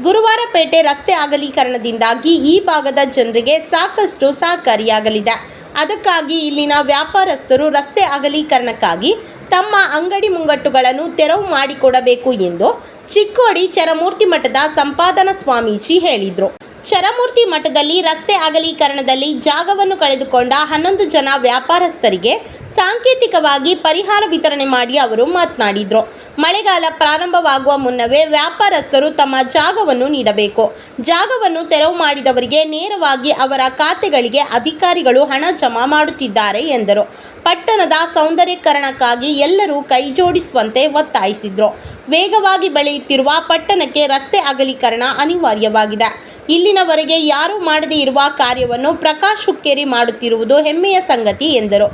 ಗುರುವಾರಪೇಟೆ ರಸ್ತೆ ಅಗಲೀಕರಣದಿಂದಾಗಿ ಈ ಭಾಗದ ಜನರಿಗೆ ಸಾಕಷ್ಟು ಸಹಕಾರಿಯಾಗಲಿದೆ. ಅದಕ್ಕಾಗಿ ಇಲ್ಲಿನ ವ್ಯಾಪಾರಸ್ಥರು ರಸ್ತೆ ಅಗಲೀಕರಣಕ್ಕಾಗಿ ತಮ್ಮ ಅಂಗಡಿ ಮುಂಗಟ್ಟುಗಳನ್ನು ತೆರವು ಮಾಡಿಕೊಡಬೇಕು ಎಂದು ಚಿಕ್ಕೋಡಿ ಚರಮೂರ್ತಿ ಮಠದ ಸಂಪಾದನ ಸ್ವಾಮೀಜಿ ಹೇಳಿದರು. ಚರಮೂರ್ತಿ ಮಠದಲ್ಲಿ ರಸ್ತೆ ಅಗಲೀಕರಣದಲ್ಲಿ ಜಾಗವನ್ನು ಕಳೆದುಕೊಂಡ ಹನ್ನೊಂದು ಜನ ವ್ಯಾಪಾರಸ್ಥರಿಗೆ ಸಾಂಕೇತಿಕವಾಗಿ ಪರಿಹಾರ ವಿತರಣೆ ಮಾಡಿ ಅವರು ಮಾತನಾಡಿದರು. ಮಳೆಗಾಲ ಪ್ರಾರಂಭವಾಗುವ ಮುನ್ನವೇ ವ್ಯಾಪಾರಸ್ಥರು ತಮ್ಮ ಜಾಗವನ್ನು ನೀಡಬೇಕು. ಜಾಗವನ್ನು ತೆರವು ಮಾಡಿದವರಿಗೆ ನೇರವಾಗಿ ಅವರ ಖಾತೆಗಳಿಗೆ ಅಧಿಕಾರಿಗಳು ಹಣ ಜಮಾ ಮಾಡುತ್ತಿದ್ದಾರೆ ಎಂದರು. ಪಟ್ಟಣದ ಸೌಂದರ್ಯೀಕರಣಕ್ಕಾಗಿ ಎಲ್ಲರೂ ಕೈಜೋಡಿಸುವಂತೆ ಒತ್ತಾಯಿಸಿದರು. ವೇಗವಾಗಿ ಬೆಳೆಯುತ್ತಿರುವ ಪಟ್ಟಣಕ್ಕೆ ರಸ್ತೆ ಅಗಲೀಕರಣ ಅನಿವಾರ್ಯವಾಗಿದೆ. ಇಲ್ಲಿನವರೆಗೆ ಯಾರೂ ಮಾಡದೇ ಇರುವ ಕಾರ್ಯವನ್ನು ಪ್ರಕಾಶ್ ಹುಕ್ಕೇರಿ ಮಾಡುತ್ತಿರುವುದು ಹೆಮ್ಮೆಯ ಸಂಗತಿ ಎಂದರು.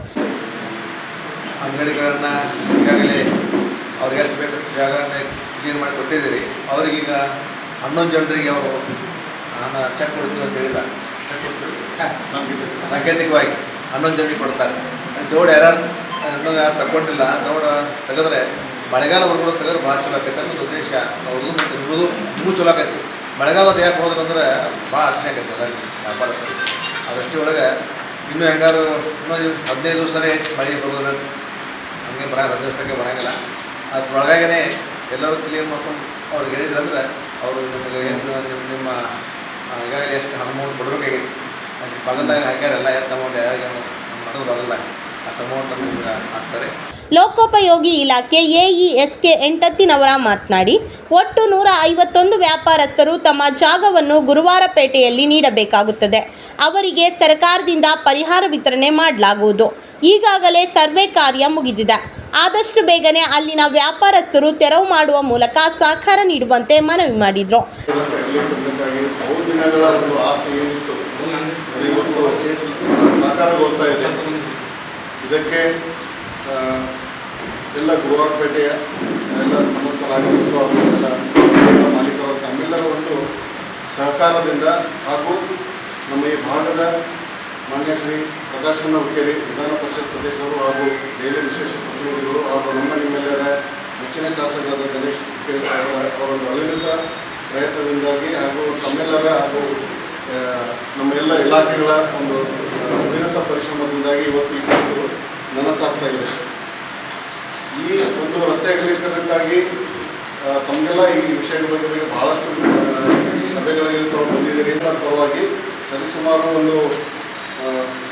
ಅಂಗಡಿಗಳನ್ನು ಈಗಾಗಲೇ ಅವ್ರಿಗೆ ಎಷ್ಟು ಬೇಕು ಕ್ಲೀನ್ ಮಾಡಿ ಹನ್ನೊಂದು ಜನರಿಗೆ ಅವರು ನಾನು ಚೆಕ್ ಕೊಡ್ತೀವಿ ಅಂತ ಹೇಳಿಲ್ಲ. ಸಾಂಕೇತಿಕವಾಗಿ ಹನ್ನೊಂದು ಜನರಿಗೆ ಕೊಡ್ತಾರೆ. ದೌಡ್ ಯಾರು ಇನ್ನೂ ಯಾರು ತಗೊಂಡಿಲ್ಲ ದೌಡ ತೆಗೆದ್ರೆ ಮಳೆಗಾಲ ಬರ್ಬೋದು ತೆಗೆದ್ರೆ ಭಾಳ ಚಲೋ ಆಕೈತೆ ಅನ್ನೋದು ಉದ್ದೇಶ. ಅವ್ರದ್ದು ಮತ್ತು ನಿಮಗೂ ಚಲೋ ಆಕೈತಿ. ಮಳೆಗಾಲದ ಯಾಕೆ ಹೋದ್ರೆ ಅಂದ್ರೆ ಭಾಳ ಅಡಚಣೆ ಆಗೈತೆ ಅದರಲ್ಲಿ ವ್ಯಾಪಾರ ಅದಷ್ಟೇ ಒಳಗೆ ಇನ್ನೂ ಹೆಂಗಾರು ಇನ್ನೂ ಹದಿನೈದು ದಿವಸನೇ ಮಳೆ ಬರೋದ್ರೆ ಹಂಗೆ ಬರ ಹದಿನೈದು ಬರೋಂಗಿಲ್ಲ. ಬರೋಂಗಿಲ್ಲ ಅದ್ರೊಳಗಾಗೇ ಎಲ್ಲರೂ ಕ್ಲಿಯರ್ ಮಾಡ್ಕೊಂಡು ಅವ್ರಿಗೆ ಹೇಳಿದ್ರಂದ್ರೆ ಅವರು ನಿಮಗೆ ಏನು ನಿಮ್ಮ ನಿಮ್ಮ ಈಗಾಗಲೇ ಎಷ್ಟು ಅಮೌಂಟ್ ಕೊಡಬೇಕಾಗಿತ್ತು. ಅದಕ್ಕೆ ಬಂದಾಗ ಹಾಕ್ಯಾರೆಲ್ಲ ಎಷ್ಟು ಅಮೌಂಟ್ ಯಾರಿಗೆ ಮಾಡೋದು ಬರಲ್ಲ. ಅಷ್ಟು ಅಮೌಂಟನ್ನು ನಿಮ್ಗೆ ಹಾಕ್ತಾರೆ. ಲೋಕೋಪಯೋಗಿ ಇಲಾಖೆ ಎಇಎಸ್ಕೆ ಎಂಟತ್ತಿನವರ ಮಾತನಾಡಿ ಒಟ್ಟು ನೂರ ಐವತ್ತೊಂದು ವ್ಯಾಪಾರಸ್ಥರು ತಮ್ಮ ಜಾಗವನ್ನು ಗುರುವಾರಪೇಟೆಯಲ್ಲಿ ನೀಡಬೇಕಾಗುತ್ತದೆ. ಅವರಿಗೆ ಸರ್ಕಾರದಿಂದ ಪರಿಹಾರ ವಿತರಣೆ ಮಾಡಲಾಗುವುದು. ಈಗಾಗಲೇ ಸರ್ವೆ ಕಾರ್ಯ ಮುಗಿದಿದೆ. ಆದಷ್ಟು ಬೇಗನೆ ಅಲ್ಲಿನ ವ್ಯಾಪಾರಸ್ಥರು ತೆರವು ಮಾಡುವ ಮೂಲಕ ಸಹಕಾರ ನೀಡುವಂತೆ ಮನವಿ ಮಾಡಿದರು. ಇದಕ್ಕೆ ಎಲ್ಲ ಗುರುವಾರಪೇಟೆಯ ಎಲ್ಲ ಎಲ್ಲ ಅಂಗಡಿಗಳ ಮಾಲೀಕರು ತಮ್ಮೆಲ್ಲರ ಒಂದು ಸಹಕಾರದಿಂದ ಹಾಗೂ ನಮ್ಮ ಈ ಭಾಗದ ಮಾನ್ಯ ಶ್ರೀ ಪ್ರಕಾಶನ ಹುಕ್ಕೇರಿ ವಿಧಾನ ಪರಿಷತ್ ಸದಸ್ಯರು ಹಾಗೂ ದೆಹಲಿ ವಿಶೇಷ ಪ್ರತಿನಿಧಿಗಳು ಹಾಗೂ ನಮ್ಮ ನಿಮ್ಮೆಲ್ಲರ ನೆಚ್ಚಿನ ಶಾಸಕರಾದ ಗಣೇಶ್ ಹುಕ್ಕೇರಿ ಸಾಹೇಬರ ಅವರ ಒಂದು ಪ್ರಯತ್ನದಿಂದಾಗಿ ಹಾಗೂ ತಮ್ಮೆಲ್ಲರ ಹಾಗೂ ನಮ್ಮ ಎಲ್ಲ ಇಲಾಖೆಗಳ ಒಂದು ಅವಿರತ ಪರಿಶ್ರಮದಿಂದಾಗಿ ಇವತ್ತು ಈ ಕೆಲಸಗಳು ನನಸಾಗ್ತಾ ಇದೆ ಈ ಒಂದು ರಸ್ತೆ ಅಗಲೀಕರಣಕ್ಕಾಗಿ ತಮಗೆಲ್ಲ ಈ ವಿಷಯಗಳ ಬಗ್ಗೆ ಬಹಳಷ್ಟು ಸಭೆಗಳಲ್ಲಿ ತಾವು ಬಂದಿದ್ದೀರಿ. ಅದರ ಪರವಾಗಿ ಸರಿಸುಮಾರು ಒಂದು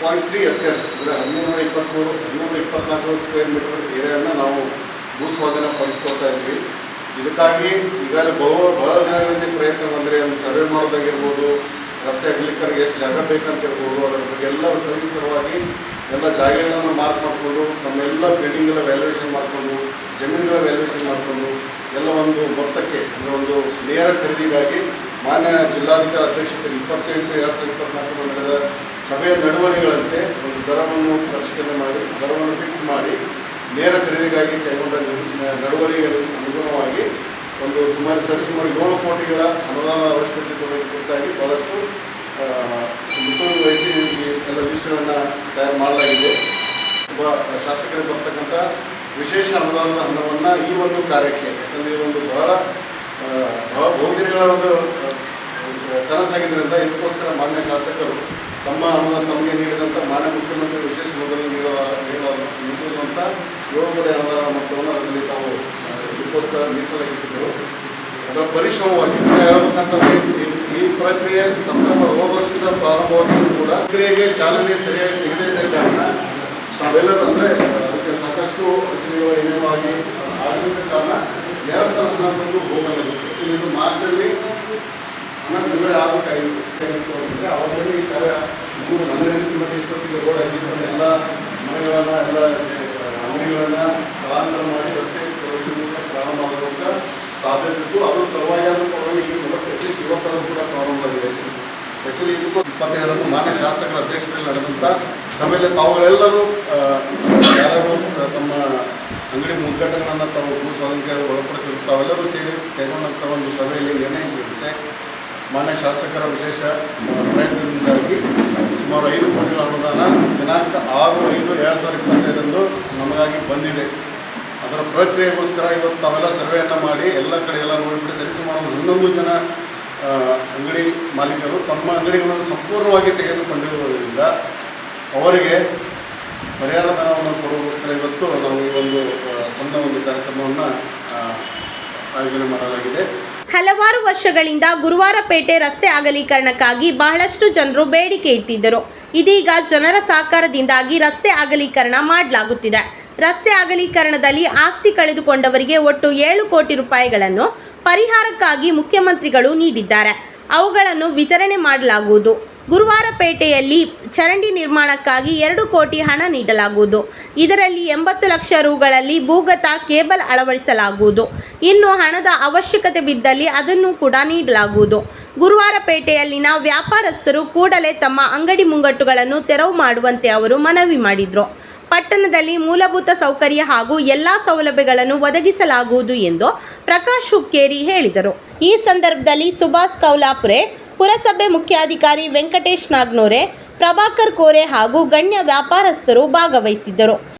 ಪಾಯಿಂಟ್ ತ್ರೀ ಎಕರ್ಸ್ ಅಂದರೆ ಹದಿಮೂರು ಇಪ್ಪತ್ತ್ಮೂರು ಹದಿಮೂರು ಇಪ್ಪತ್ನಾಲ್ಕು ಸ್ಕ್ವೇರ್ ಮೀಟರ್ ಏರಿಯಾನ ನಾವು ಭೂಸ್ವಾಧೀನ ಪಡಿಸ್ಕೊಳ್ತಾ ಇದ್ದೀವಿ. ಇದಕ್ಕಾಗಿ ಈಗಾಗಲೇ ಬಹು ಬಹಳ ದಿನಗಳಿಂದ ಪ್ರಯತ್ನ ಬಂದರೆ ಒಂದು ಸರ್ವೆ ಮಾಡೋದಾಗಿರ್ಬೋದು ರಸ್ತೆ ಕ್ಲಿಕ್ಕರ್ಗೆ ಎಷ್ಟು ಜಾಗ ಬೇಕಂತಿರ್ಬೋದು, ಅದರ ಬಗ್ಗೆ ಎಲ್ಲ ಸವಿಸ್ತರವಾಗಿ ಎಲ್ಲ ಜಾಗಗಳನ್ನು ಮಾರ್ಕ್ ಮಾಡಿಕೊಂಡು, ನಮ್ಮೆಲ್ಲ ಬಿಲ್ಡಿಂಗ್ಗಳ ವ್ಯಾಲ್ಯೂಯೇಷನ್ ಮಾಡಿಕೊಂಡು, ಜಮೀನುಗಳ ವ್ಯಾಲ್ಯೂಯೇಷನ್ ಮಾಡಿಕೊಂಡು, ಎಲ್ಲ ಒಂದು ಮೊತ್ತಕ್ಕೆ, ಅಂದರೆ ಒಂದು ನೇರ ಖರೀದಿಗಾಗಿ ಮಾನ್ಯ ಜಿಲ್ಲಾಧಿಕಾರಿ ಅಧ್ಯಕ್ಷತೆಯಲ್ಲಿ ಇಪ್ಪತ್ತೆಂಟು ಎರಡು ಸಾವಿರದ ಇಪ್ಪತ್ನಾಲ್ಕು ನಡೆದ ಸಭೆಯ ನಡವಳಿಗಳಂತೆ ಒಂದು ದರವನ್ನು ಪರಿಷ್ಕರಣೆ ಮಾಡಿ, ದರವನ್ನು ಫಿಕ್ಸ್ ಮಾಡಿ, ನೇರ ಖರೀದಿಗಾಗಿ ಕೈಗೊಂಡ ನ- ನಡವಳಿಕೆಗೆ ಅನುಗುಣವಾಗಿ ಒಂದು ಸುಮಾರು ಸರಿಸುಮಾರು ಏಳು ಕೋಟಿಗಳ ಅನುದಾನ ಅವಶ್ಯಕತೆ ಕುರಿತಾಗಿ ಬಹಳಷ್ಟು ಮುಂತೂರು ವಹಿಸಿ ಎಲ್ಲ ಲಿಸ್ಟ್ಗಳನ್ನು ತಯಾರು ಮಾಡಲಾಗಿದೆ. ಒಬ್ಬ ಶಾಸಕರಿಗೆ ಬರ್ತಕ್ಕಂಥ ವಿಶೇಷ ಅನುದಾನದ ಹಣವನ್ನು ಈ ಒಂದು ಕಾರ್ಯಕ್ಕೆ, ಯಾಕಂದರೆ ಇದೊಂದು ಬಹಳ ಬಹು ದಿನಗಳ ಒಂದು ಕನಸಾಗಿದ್ದರಿಂದ ಇದಕ್ಕೋಸ್ಕರ ಮಾನ್ಯ ಶಾಸಕರು ತಮ್ಮ ಅನುದಾನ, ತಮಗೆ ನೀಡಿದಂಥ ಮಾನ್ಯ ಮುಖ್ಯಮಂತ್ರಿ ವಿಶೇಷ ಅನುದಾನ ನೀಡುವ ನೀಡುವಂಥ ಏಳು ಅನುದಾನ ಮೊತ್ತವನ್ನು ಅದರಲ್ಲಿ ತಾವು ಆ, ಇದಕ್ಕೋಸ್ಕರ ಮೀಸಲಾಗಿದ್ದರು ಅದರ ಪರಿಶ್ರಮವಾಗಿ ನಿಜ ಹೇಳ್ಬೇಕಂತಂದ್ರೆ ಈ- ಪ್ರಕ್ರಿಯೆ ಸೆಪ್ಟೆಂಬರ್ ಹೋದ ವರ್ಷದಿಂದ ಪ್ರಾರಂಭವಾಗಿದ್ದು ಕೂಡ ಪ್ರಕ್ರಿಯೆಗೆ ಚಾಲನೆ ಸರಿಯಾಗಿ ಸಿಗದೇ ಇದ್ದ ಕಾರಣ ನಾವೆಲ್ಲರೂ ಅಂದರೆ ಅದಕ್ಕೆ ಸಾಕಷ್ಟು ಅಡಚಣೆಗಳು ಏನೇನೋ ಆಗಿ ಆಗಿದ್ದ ಕಾರಣ ಎರಡು ಸಾವಿರದ ಹನ್ನೊಂದು ಹೋಗಲಾಗಿತ್ತು ಇದು ಮಾರ್ಚಲ್ಲಿ ಹಣ ಬಿಡುಗಡೆ ಆಗಬೇಕಾಗಿತ್ತು. ಅಂದರೆ ಅವಾಗಲೇ ಈ ಕಾರ್ಯ ಮೂರು ಮತ್ತು ಮತ್ತೆ ಇಷ್ಟೊತ್ತಿಗೆ ರೋಡ್ ಆಗಿತ್ತು ಎಲ್ಲ ಮನೆಗಳನ್ನು ಎಲ್ಲ ಅಂಗಡಿಗಳನ್ನು ಸ್ಥಳಾಂತರ ಮಾಡಿ ರಸ್ತೆ ಪ್ರಾರಂಭ ಕೂಡ ಆ್ಯಕ್ಚುಲಿ ಇಪ್ಪತ್ತೈದರಂದು ಮಾನ್ಯ ಶಾಸಕರ ಅಧ್ಯಕ್ಷತೆಯಲ್ಲಿ ನಡೆದಂಥ ಸಭೆಯಲ್ಲಿ ತಾವುಗಳೆಲ್ಲರೂ ಯಾರು ತಮ್ಮ ಅಂಗಡಿ ಮುಗ್ಗಟ್ಟುಗಳನ್ನು ತಾವು ಭೂ ಸ್ವಾತಂತ್ರ್ಯ ಒಳಪಡಿಸಿದ್ರು ತಾವೆಲ್ಲರೂ ಸೇರಿ ಕೈಗೊಂಡಂಥ ಒಂದು ಸಭೆಯಲ್ಲಿ ನಿರ್ಣಯಿಸಿರುತ್ತೆ ಮಾನ್ಯ ಶಾಸಕರ ವಿಶೇಷ ಪ್ರಯತ್ನದಿಂದಾಗಿ ಸುಮಾರು ಐದು ಕೋಟಿಗಳ ಅನುದಾನ ದಿನಾಂಕ ಆರು ಐದು ಎರಡು ಸಾವಿರದ ಇಪ್ಪತ್ತೈದರಂದು ನಮಗಾಗಿ ಬಂದಿದೆ. ಅದರ ಪ್ರಕ್ರಿಯೆಗೋಸ್ಕರ ಇವತ್ತು ತಾವೆಲ್ಲ ಸರ್ವೆಯನ್ನು ಮಾಡಿ ಎಲ್ಲ ಕಡೆ ಎಲ್ಲ ನೋಡಿಬಿಟ್ಟು ಸರಿಸುಮಾರು ಹನ್ನೊಂದು ಜನ ಅಂಗಡಿ ಮಾಲೀಕರು ತಮ್ಮ ಅಂಗಡಿಗಳನ್ನು ಸಂಪೂರ್ಣವಾಗಿ ತೆಗೆದುಕೊಂಡಿರುವುದರಿಂದ ಅವರಿಗೆ ಪರಿಹಾರ ಧನವನ್ನು ಕೊಡುವುದಕ್ಕೋಸ್ಕರ ಇವತ್ತು ನಾವು ಈ ಒಂದು ಸಣ್ಣ ಒಂದು ಕಾರ್ಯಕ್ರಮವನ್ನು ಆಯೋಜನೆ ಮಾಡಲಾಗಿದೆ. ಹಲವಾರು ವರ್ಷಗಳಿಂದ ಗುರುವಾರಪೇಟೆ ರಸ್ತೆ ಅಗಲೀಕರಣಕ್ಕಾಗಿ ಬಹಳಷ್ಟು ಜನರು ಬೇಡಿಕೆ ಇಟ್ಟಿದ್ದರು. ಇದೀಗ ಜನರ ಸಹಕಾರದಿಂದಾಗಿ ರಸ್ತೆ ಅಗಲೀಕರಣ ಮಾಡಲಾಗುತ್ತಿದೆ. ರಸ್ತೆ ಅಗಲೀಕರಣದಲ್ಲಿ ಆಸ್ತಿ ಕಳೆದುಕೊಂಡವರಿಗೆ ಒಟ್ಟು ಏಳು ಕೋಟಿ ರೂಪಾಯಿಗಳನ್ನು ಪರಿಹಾರಕ್ಕಾಗಿ ಮುಖ್ಯಮಂತ್ರಿಗಳು ನೀಡಿದ್ದಾರೆ. ಅವುಗಳನ್ನು ವಿತರಣೆ ಮಾಡಲಾಗುವುದು. ಗುರುವಾರಪೇಟೆಯಲ್ಲಿ ಚರಂಡಿ ನಿರ್ಮಾಣಕ್ಕಾಗಿ ಎರಡು ಕೋಟಿ ಹಣ ನೀಡಲಾಗುವುದು. ಇದರಲ್ಲಿ ಎಂಬತ್ತು ಲಕ್ಷ ರೂಗಳಲ್ಲಿ ಭೂಗತ ಕೇಬಲ್ ಅಳವಡಿಸಲಾಗುವುದು. ಇನ್ನು ಹಣದ ಅವಶ್ಯಕತೆ ಬಿದ್ದಲ್ಲಿ ಅದನ್ನು ಕೂಡ ನೀಡಲಾಗುವುದು. ಗುರುವಾರಪೇಟೆಯಲ್ಲಿನ ವ್ಯಾಪಾರಸ್ಥರು ಕೂಡಲೇ ತಮ್ಮ ಅಂಗಡಿ ಮುಂಗಟ್ಟುಗಳನ್ನು ತೆರವು ಮಾಡುವಂತೆ ಅವರು ಮನವಿ ಮಾಡಿದರು. ಪಟ್ಟಣದಲ್ಲಿ ಮೂಲಭೂತ ಸೌಕರ್ಯ ಹಾಗೂ ಎಲ್ಲ ಸೌಲಭ್ಯಗಳನ್ನು ಒದಗಿಸಲಾಗುವುದು ಎಂದು ಪ್ರಕಾಶ್ ಹುಕ್ಕೇರಿ ಹೇಳಿದರು. ಈ ಸಂದರ್ಭದಲ್ಲಿ ಸುಭಾಷ್ ಕೌಲಾಪುರೆ, ಪುರಸಭೆ ಮುಖ್ಯಾಧಿಕಾರಿ ವೆಂಕಟೇಶ್ ನಾಗ್ನೂರೆ, ಪ್ರಭಾಕರ್ ಕೋರೆ ಹಾಗೂ ಗಣ್ಯ ವ್ಯಾಪಾರಸ್ಥರು ಭಾಗವಹಿಸಿದ್ದರು.